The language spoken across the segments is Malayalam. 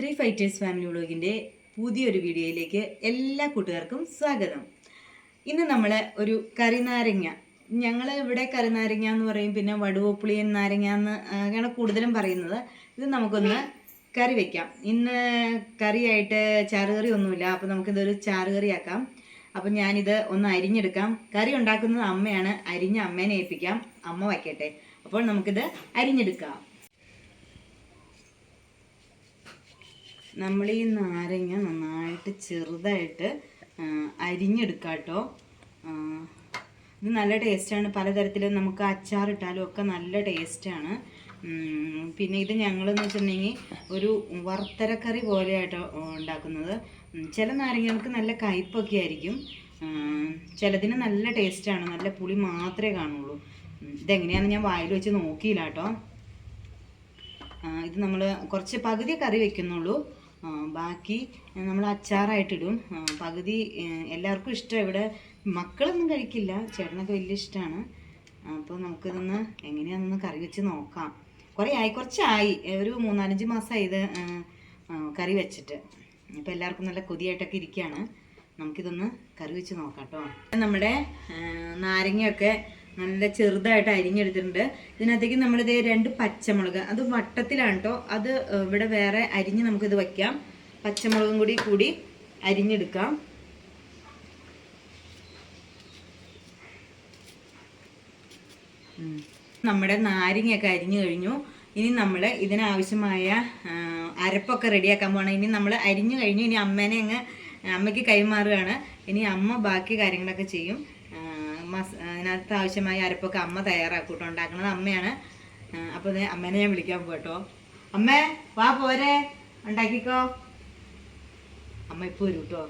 ത്രീ ഫൈറ്റേഴ്സ് ഫാമിലി വ്ളോഗിന്റെ പുതിയൊരു വീഡിയോയിലേക്ക് എല്ലാ കൂട്ടുകാർക്കും സ്വാഗതം. ഇന്ന് നമ്മൾ ഒരു കറിനാരങ്ങ ഞങ്ങൾ ഇവിടെ കറിനാരങ്ങ എന്ന് പറയും പിന്നെ വടുവപ്പുളിയൻ നാരങ്ങ എന്ന് ആണ് കൂടുതലും പറയുന്നത്. ഇത് നമുക്കൊന്ന് കറി വെക്കാം. ഇന്ന് കറിയായിട്ട് ചാറുകറി ഒന്നുമില്ല. അപ്പോൾ നമുക്കിതൊരു ചാറുകറി ആക്കാം. അപ്പം ഞാനിത് ഒന്ന് അരിഞ്ഞെടുക്കാം. കറി ഉണ്ടാക്കുന്നത് അമ്മയാണ്. അരിഞ്ഞ അമ്മേനെ ഏൽപ്പിക്കാം. അമ്മ വയ്ക്കട്ടെ. അപ്പോൾ നമുക്കിത് അരിഞ്ഞെടുക്കാം. നമ്മൾ ഈ നാരങ്ങ നന്നായിട്ട് ചെറുതായിട്ട് ആ, അരിഞ്ഞെടുക്കാം കേട്ടോ ഇത് നല്ല ടേസ്റ്റാണ്. പലതരത്തിലും നമുക്ക് അച്ചാറിട്ടാലും ഒക്കെ നല്ല ടേസ്റ്റാണ്. പിന്നെ ഇത് ഞങ്ങളെന്ന് വെച്ചിട്ടുണ്ടെങ്കിൽ ഒരു വറുത്തരക്കറി പോലെയായിട്ട് ഉണ്ടാക്കുന്നത്. ചില നാരങ്ങകൾക്ക് നല്ല കയ്പൊക്കെ ആയിരിക്കും. ചിലതിന് നല്ല ടേസ്റ്റാണ്. നല്ല പുളി മാത്രമേ കാണുള്ളൂ. ഇതെങ്ങനെയാണെന്ന് ഞാൻ വായിൽ വെച്ച് നോക്കിയില്ല കേട്ടോ ഇത് നമ്മൾ കുറച്ച് പകുതി കറി വെക്കുന്നുള്ളൂ. ബാക്കി നമ്മൾ അച്ചാറായിട്ടിടും. പകുതി എല്ലാവർക്കും ഇഷ്ടമാണ് ഇവിടെ മക്കളൊന്നും കഴിക്കില്ല. ചേട്ടനൊക്കെ വലിയ ഇഷ്ടമാണ്. അപ്പോൾ നമുക്കിതൊന്ന് എങ്ങനെയാണെന്ന് കറി വെച്ച് നോക്കാം. കുറേ ആയി കുറച്ചായി. ഒരു മൂന്നാലഞ്ച് മാസമായി ഇത് കറി വെച്ചിട്ട്. അപ്പോൾ എല്ലാവർക്കും നല്ല കൊതിയായിട്ടൊക്കെ ഇരിക്കുകയാണ്. നമുക്കിതൊന്ന് കറി വെച്ച് നോക്കാം കേട്ടോ. നമ്മുടെ നാരങ്ങയൊക്കെ നല്ല ചെറുതായിട്ട് അരിഞ്ഞെടുത്തിട്ടുണ്ട്. ഇതിനകത്തേക്ക് നമ്മളിത് രണ്ട് പച്ചമുളക് അത് വട്ടത്തിലാണ് കേട്ടോ അത് ഇവിടെ വേറെ അരിഞ്ഞ് നമുക്കിത് വയ്ക്കാം പച്ചമുളകും കൂടി കൂടി അരിഞ്ഞെടുക്കാം. നമ്മുടെ നാരങ്ങയൊക്കെ അരിഞ്ഞു കഴിഞ്ഞു. ഇനി നമ്മൾ ഇതിനാവശ്യമായ അരപ്പൊക്കെ റെഡിയാക്കാൻ പോകണം ഇനി നമ്മൾ അരിഞ്ഞു കഴിഞ്ഞു ഇനി അമ്മേനെ അങ്ങ് അമ്മയ്ക്ക് കൈമാറുകയാണ്. ഇനി അമ്മ ബാക്കി കാര്യങ്ങളൊക്കെ ചെയ്യും. മസ് അതിനകത്ത് ആവശ്യമായ അരപ്പൊക്കെ അമ്മ തയ്യാറാക്കും കേട്ടോ ഉണ്ടാക്കുന്നത് അമ്മയാണ്. അപ്പോൾ അമ്മേനെ ഞാൻ വിളിക്കാൻ പോട്ടോ അമ്മേ വാ പോരെ. ഉണ്ടാക്കിക്കോ. അമ്മ ഇപ്പോൾ വരും കേട്ടോ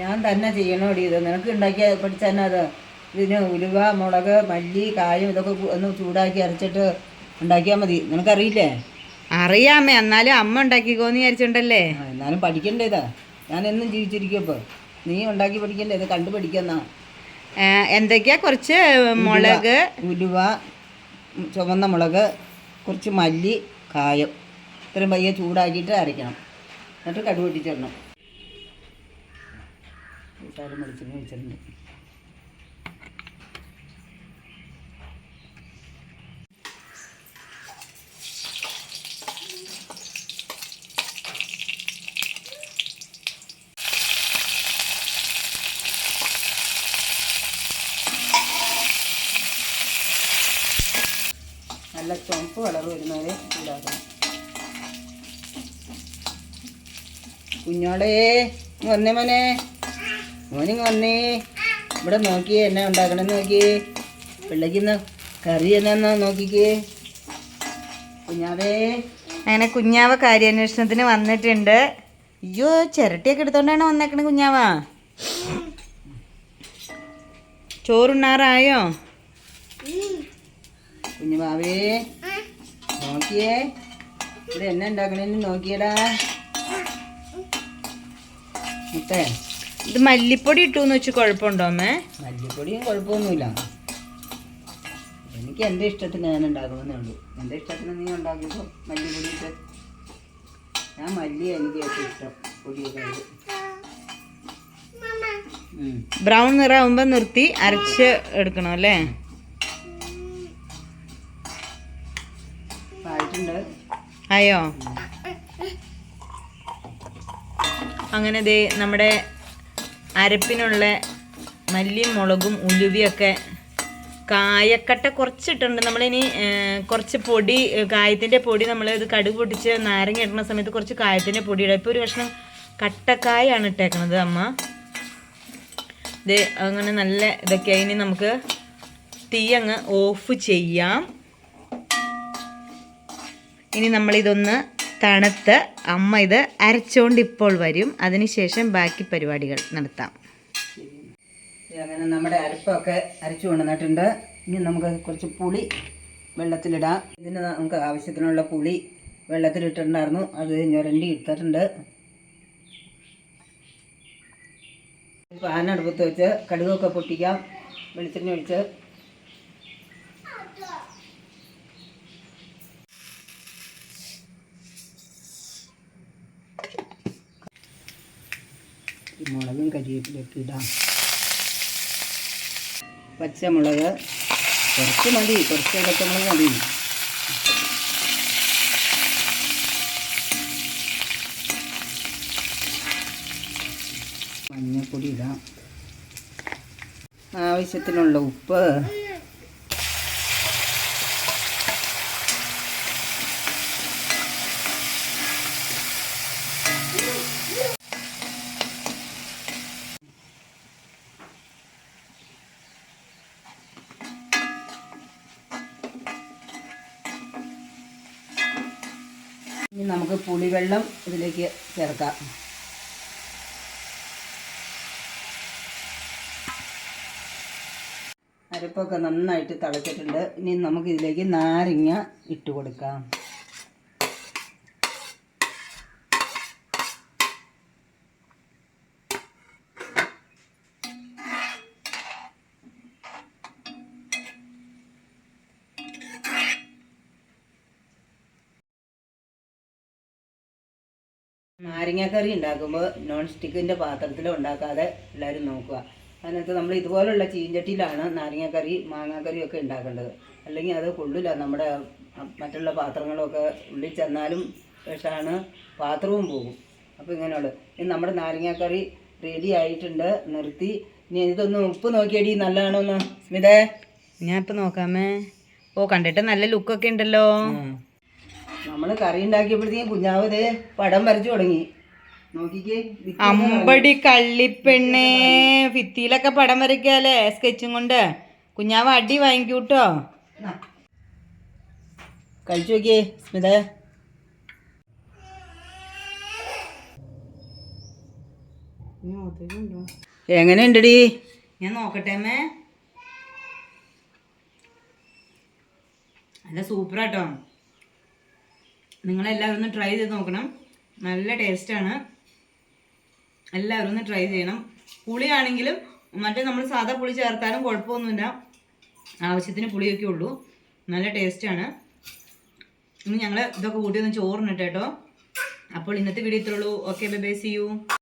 ഞാൻ തന്നെ ചെയ്യണോടി ഇത്. നിനക്ക് ഉണ്ടാക്കിയ പഠിച്ചാൽ അത്. ഇതിന് ഉലുവ മുളക് മല്ലി കായം ഇതൊക്കെ ഒന്ന് ചൂടാക്കി അരച്ചിട്ട് ഉണ്ടാക്കിയാൽ മതി. നിനക്കറിയില്ലേ? അറിയാമേ എന്നാലും അമ്മ ഉണ്ടാക്കിക്കോന്ന് വിചാരിച്ചിട്ടുണ്ടല്ലേ? എന്നാലും പഠിക്കണ്ടേ ഇതാ. ഞാൻ എന്നും ജീവിച്ചിരിക്കും ഇപ്പോൾ നീ ഉണ്ടാക്കി പഠിക്കണ്ടേ? ഇത് കണ്ടു പഠിക്കുന്ന എന്തൊക്കെയാ കുറച്ച് മുളക്? ഉലുവ ചുവന്ന മുളക് കുറച്ച് മല്ലി കായം. ഇത്രയും പയ്യെ ചൂടാക്കിയിട്ട് അരയ്ക്കണം. എന്നിട്ട് കടുക് പൊട്ടിച്ചിടണം. കൂട്ടാരും നല്ല ചുവപ്പ് കളർ വരുന്നവരെ ഉണ്ടാക്കണം കുഞ്ഞോളേ വന്നേ മോനെ. മോനിങ് വന്നേ. ഇവിടെ നോക്കിയേ എന്നാ ഉണ്ടാക്കണമെന്ന് നോക്കിയേ പിള്ളേക്കിന്ന് കറി എന്നാ നോക്കിക്കേ. കുഞ്ഞാവേ. അങ്ങനെ കുഞ്ഞാവ കാര്യാന്വേഷണത്തിന് വന്നിട്ടുണ്ട്. അയ്യോ ചിരട്ടിയൊക്കെ എടുത്തോണ്ടാണ് വന്നേക്കണേ കുഞ്ഞാവ. ചോറുണ്ണാറായോ? കുഞ്ഞുമാവേ നോക്കിയേ. ഇവിടെ എന്നാ ഉണ്ടാക്കണേന്ന് നോക്കിയടാ. ഇത് മല്ലിപ്പൊടി ഇട്ടു എന്ന് വെച്ച് കുഴപ്പമുണ്ടോ അമ്മേ? മല്ലിപ്പൊടിയും കുഴപ്പമൊന്നുമില്ല. എനിക്ക് എന്റെ ഇഷ്ടത്തിന് ഞാൻ ഉണ്ടാക്കണമെന്നേ ഉള്ളൂ. എന്റെ ഇഷ്ടത്തിന് നീ ഉണ്ടാക്കിയപ്പോൾ മല്ലിപ്പൊടി ഇട്ട് ഞാൻ മല്ലി എനിക്ക് ഏറ്റവും ഇഷ്ടം പൊടിയൊക്കെ. ബ്രൗൺ നിറാവുമ്പോ നിർത്തി അരച്ച് എടുക്കണം അല്ലേ ഇപ്പം ആയിട്ടുണ്ട് ആയോ അങ്ങനെ ദേ നമ്മുടെ അരപ്പിനുള്ള മല്ലിയും മുളകും ഉലുവിയൊക്കെ കായക്കട്ട കുറച്ചിട്ടുണ്ട്. നമ്മളിനി കുറച്ച് പൊടി കായത്തിന്റെ പൊടി നമ്മൾ ഇത് കടുക് പൊട്ടിച്ച് നാരങ്ങ ഇടുന്ന സമയത്ത് കുറച്ച് കായത്തിന്റെ പൊടി ഇടുക. ഇപ്പോൾ ഒരു കഷ്ണം കട്ടക്കായാണ് ഇട്ടേക്കണത് അമ്മ. ഇത് അങ്ങനെ നല്ല ഇതൊക്കെ. ഇനി നമുക്ക് തീ അങ്ങ് ഓഫ് ചെയ്യാം. ഇനി നമ്മളിതൊന്ന് തണുത്ത് അമ്മ ഇത് അരച്ചുകൊണ്ട് ഇപ്പോൾ വരും. അതിനുശേഷം ബാക്കി പരിപാടികൾ നടത്താം. അങ്ങനെ നമ്മുടെ അരപ്പൊക്കെ അരച്ചു കൊണ്ടുവന്നിട്ടുണ്ട്. ഇനി നമുക്ക് കുറച്ച് പുളി വെള്ളത്തിലിടാം. ഇതിന് നമുക്ക് ആവശ്യത്തിനുള്ള പുളി വെള്ളത്തിലിട്ടിട്ടുണ്ടായിരുന്നു. അത് ഞൊരണ്ടി ഇട്ടിട്ടുണ്ട് പാനടുപ്പത്ത് വെച്ച് കടുകൊക്കെ പൊട്ടിക്കാം. വെളിച്ചെണ്ണ ഒഴിച്ച് മുളകും കരിയേപ്പിലൊക്കെ ഇടാം. പച്ചമുളക് കുറച്ച് മതി കുറച്ച് ഇടത്തുമുളക് മതി. മഞ്ഞൾപ്പൊടി ഇടാം. ആവശ്യത്തിനുള്ള ഉപ്പ് ഇനി നമുക്ക് പുളിവെള്ളം ഇതിലേക്ക് ചേർക്കാം. അരപ്പൊക്കെ നന്നായിട്ട് തിളച്ചിട്ടുണ്ട്. ഇനി നമുക്ക് ഇതിലേക്ക് നാരങ്ങ ഇട്ട് കൊടുക്കാം. നാരങ്ങാക്കറി ഉണ്ടാക്കുമ്പോൾ നോൺ സ്റ്റിക്കിന്റെ പാത്രത്തിൽ ഉണ്ടാക്കാതെ എല്ലാവരും നോക്കുക. അതിനകത്ത് നമ്മൾ ഇതുപോലുള്ള ചീഞ്ചട്ടിയിലാണ് നാരങ്ങാക്കറി മാങ്ങാക്കറി ഒക്കെ ഉണ്ടാക്കേണ്ടത്. അല്ലെങ്കിൽ അത് കൊള്ളില്ല. നമ്മുടെ മറ്റുള്ള പാത്രങ്ങളൊക്കെ ഉള്ളിൽ ചെന്നാലും വിഷമാണ് പാത്രവും പോകും. അപ്പോൾ ഇങ്ങനെയുള്ളത് ഇനി നമ്മുടെ നാരങ്ങാക്കറി റെഡി ആയിട്ടുണ്ട്. നിർത്തി. ഇനി ഇതൊന്ന് ഉപ്പ് നോക്കിയടി. നല്ലതാണോന്ന്. സ്മിതേ. ഞാൻ ഇപ്പം നോക്കാമേ. ഓ കണ്ടിട്ട് നല്ല ലുക്കൊക്കെ ഉണ്ടല്ലോ. നമ്മൾ കറി ഉണ്ടാക്കിയപ്പോഴത്തേക്കും കുഞ്ഞാവ് ദേ പടം വരച്ചു തുടങ്ങി. അമ്പടി കള്ളിപ്പെണ്ണേ ഭിത്തിയിലൊക്കെ പടം വരയ്ക്കാല്ലേ? സ്കെച്ചും കൊണ്ട്. കുഞ്ഞാവ് അടി വാങ്ങിക്കൂട്ടോ. കഴിച്ചു നോക്കിയേ സ്മിത. എങ്ങനെയുണ്ടടി? ഞാൻ നോക്കട്ടെ അമ്മേ. നല്ല സൂപ്പറാട്ടോ. നിങ്ങളെല്ലാവരും ഒന്ന് ട്രൈ ചെയ്ത് നോക്കണം. നല്ല ടേസ്റ്റാണ് എല്ലാവരും ഒന്ന് ട്രൈ ചെയ്യണം. പുളിയാണെങ്കിലും മറ്റേ നമ്മൾ സാധാ പുളി ചേർത്താലും കുഴപ്പമൊന്നുമില്ല. ആവശ്യത്തിന് പുളിയൊക്കെ ഉള്ളൂ. നല്ല ടേസ്റ്റാണ് ഇന്ന് ഞങ്ങൾ ഇതൊക്കെ കൂട്ടി ഒന്ന് ചോറിനിട്ട്. കേട്ടോ അപ്പോൾ ഇന്നത്തെ വീഡിയോ ഇത്രയുള്ളൂ okay bye bye see you